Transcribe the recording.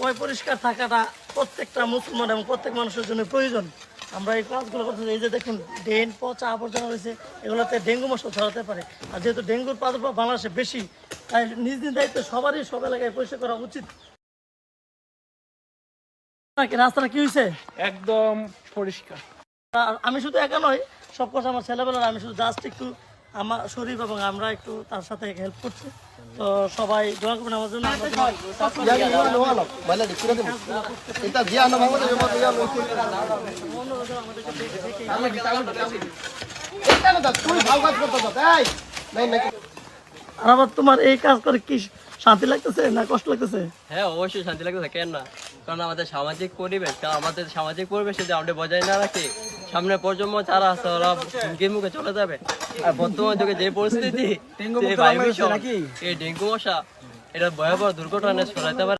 পয় পরিষ্কার থাকাটা প্রত্যেকটা মুসলমান এবং প্রত্যেক মানুষের জন্য প্রয়োজন। আমরা এই কাজগুলো করতেছি এই যে দেখুন ড্রেন পচা আবর্জনা রয়েছে এগুলোতে ডেঙ্গু মশা ছড়াতে পারে। আর যেহেতু ডেঙ্গুর প্রাদুর্ভাব বাংলাদেশে বেশি তাই নিজ নিজ দায়িত্ব সবারই সব এলাকায় পরিষ্কার করা উচিত। নাকি রাস্তাটা কি হয়েছে? একদম পরিষ্কার। আমি শুধু একা নয় সব কথা আমার ছেলেবেলার আমি শুধু জাস্ট একটু আমার শরীফ এবং আমরা একটু তার সাথে হেল্প করছি। সবাই দোয়া করবেন আমার জন্য আর আবার তোমার এই কাজ করে কি শান্তি লাগতেছে না কষ্ট লাগতেছে? হ্যাঁ অবশ্যই শান্তি লাগতেছে কেন না কারণ আমাদের সামাজিক পরিবেশ আমাদের সামাজিক পরিবেশ যদি আমরা বজায় না রাখি সামনে প্রজন্ম যারা আছে ওরা হুমকির মুখে চলে যাবে। আর বর্তমান যুগে যে পরিস্থিতি এই ডেঙ্গু মশা এটা ভয়াবহ দুর্ঘটনা ছড়াইতে পারে।